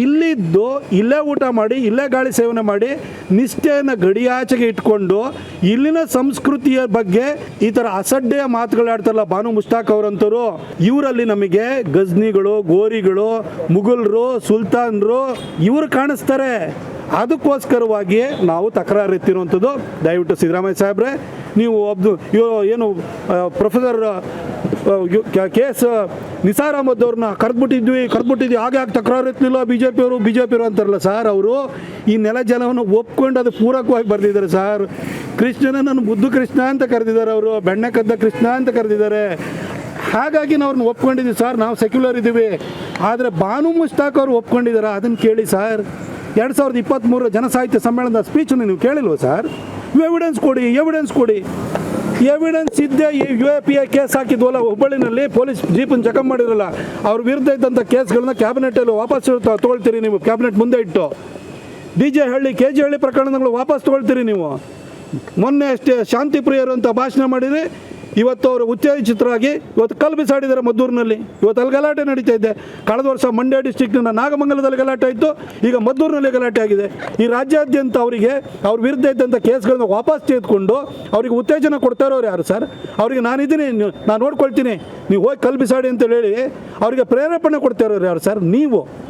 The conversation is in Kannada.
ಇಲ್ಲಿದ್ದು ಇಲ್ಲೇ ಊಟ ಮಾಡಿ, ಇಲ್ಲೇ ಗಾಳಿ ಸೇವನೆ ಮಾಡಿ, ನಿಷ್ಠೆಯನ್ನು ಗಡಿಯಾಚೆಗೆ ಇಟ್ಕೊಂಡು ಇಲ್ಲಿನ ಸಂಸ್ಕೃತಿಯ ಬಗ್ಗೆ ಈ ಥರ ಅಸಡ್ಡೆಯ ಮಾತುಗಳಾಡ್ತಾರಲ್ಲ ಭಾನು ಮುಸ್ತಾಕ್ ಅವರಂತರು, ಇವರಲ್ಲಿ ನಮಗೆ ಗಜ್ನಿಗಳು, ಗೋರಿಗಳು, ಮುಘಲ್ರು, ಸುಲ್ತಾನ್ರು ಇವರು ಕಾಣಿಸ್ತಾರೆ. ಅದಕ್ಕೋಸ್ಕರವಾಗಿ ನಾವು ತಕರಾರು ಎತ್ತಿರುವಂಥದ್ದು ದಯವಿಟ್ಟು ಸಿದ್ದರಾಮಯ್ಯ ಸಾಹೇಬ್ರೆ, ನೀವು ಇವ್ರು ಏನು professor K S Nisar Ahmed ಅವ್ರನ್ನ ಕರೆದ್ಬಿಟ್ಟಿದ್ವಿ ಕರೆದ್ಬಿಟ್ಟಿದ್ವಿ. ಹಾಗೆ ಯಾಕೆ ತಕರಾರು ಎತ್ತಲಿಲ್ಲ ಬಿ ಜೆ ಪಿಯವರು ಬಿ ಜೆ ಪಿಯವರು ಅಂತಾರಲ್ಲ ಸರ್ ಅವರು. ಈ ನೆಲ ಜಲವನ್ನು ಒಪ್ಕೊಂಡು ಅದು ಪೂರಕವಾಗಿ ಬರೆದಿದ್ದಾರೆ ಸರ್. ಕೃಷ್ಣನನ್ನು ಬುದ್ಧು ಕೃಷ್ಣ ಅಂತ ಕರೆದಿದ್ದಾರೆ ಅವರು, ಬೆಣ್ಣೆ ಕದ್ದ ಕೃಷ್ಣ ಅಂತ ಕರೆದಿದ್ದಾರೆ. ಹಾಗಾಗಿ ನಾವು ಅವ್ರನ್ನ ಒಪ್ಕೊಂಡಿದ್ದೀವಿ ಸರ್. ನಾವು ಸೆಕ್ಯುಲರ್ ಇದ್ದೀವಿ. ಆದರೆ ಬಾನು ಮುಷ್ತಾಕ್ ಅವರು ಒಪ್ಕೊಂಡಿದ್ದಾರೆ? ಅದನ್ನು ಕೇಳಿ ಸರ್. ಎರಡು ಸಾವಿರದ ಇಪ್ಪತ್ತ್ಮೂರರ ಜನಸಾಹಿತ್ಯ ಸಮ್ಮೇಳನದ ಸ್ಪೀಚನ್ನು ನೀವು ಕೇಳಿಲ್ವ ಸರ್? ಎವಿಡೆನ್ಸ್ ಕೊಡಿ ಎವಿಡೆನ್ಸ್ ಕೊಡಿ. ಎವಿಡೆನ್ಸ್ ಇದ್ದೇ ಈ U A P A case ಹಾಕಿದ್ವಲ್ಲ, ಹುಬ್ಬಳ್ಳಿನಲ್ಲಿ ಪೊಲೀಸ್ ಜೀಪನ್ನು ಚೆಕಪ್ ಮಾಡಿರಲ್ಲ, ಅವ್ರ ವಿರುದ್ಧ ಇದ್ದಂಥ ಕೇಸ್ಗಳನ್ನ ಕ್ಯಾಬಿನೆಟಲ್ಲಿ ವಾಪಸ್ ತೊಗೊಳ್ತೀರಿ ನೀವು, ಕ್ಯಾಬಿನೆಟ್ ಮುಂದೆ ಇಟ್ಟು. D J Halli, K G Halli ಪ್ರಕರಣಗಳು ವಾಪಸ್ ತೊಗೊಳ್ತೀರಿ ನೀವು. ಮೊನ್ನೆ ಅಷ್ಟೇ ಶಾಂತಿ ಪ್ರಿಯರು ಅಂತ ಭಾಷಣ ಮಾಡಿರಿ. ಇವತ್ತು ಅವರು ಉತ್ತೇಜಿತರಾಗಿ ಇವತ್ತು ಕಲ್ಲು ಬಿಸಾಡಿದ್ದಾರೆ ಮದ್ದೂರಿನಲ್ಲಿ. ಇವತ್ತು ಅಲ್ಲಿ ಗಲಾಟೆ ನಡೀತಾ ಇದೆ. ಕಳೆದ ವರ್ಷ ಮಂಡ್ಯ ಡಿಸ್ಟಿಕ್ನ ನಾಗಮಂಗಲದಲ್ಲಿ ಗಲಾಟೆ ಆಯಿತು ಈಗ ಮದ್ದೂರಿನಲ್ಲಿ ಗಲಾಟೆ ಆಗಿದೆ. ಈ ರಾಜ್ಯಾದ್ಯಂತ ಅವರಿಗೆ ಅವ್ರ ವಿರುದ್ಧ ಇದ್ದಂಥ ಕೇಸ್ಗಳನ್ನ ವಾಪಸ್ ತೆಗೆದುಕೊಂಡು ಅವರಿಗೆ ಉತ್ತೇಜನ ಕೊಡ್ತಾ ಇರೋರು ಯಾರು ಸರ್? ಅವರಿಗೆ ನಾನಿದ್ದೀನಿ ನಾನು ನೋಡ್ಕೊಳ್ತೀನಿ. ನೀವು ಹೋಗಿ ಕಲ್ಲು ಬಿಸಾಡಿ ಅಂತ ಹೇಳಿ ಅವರಿಗೆ ಪ್ರೇರೇಪಣೆ ಕೊಡ್ತಾ ಇರೋರು ಯಾರು ಸರ್? ನೀವು.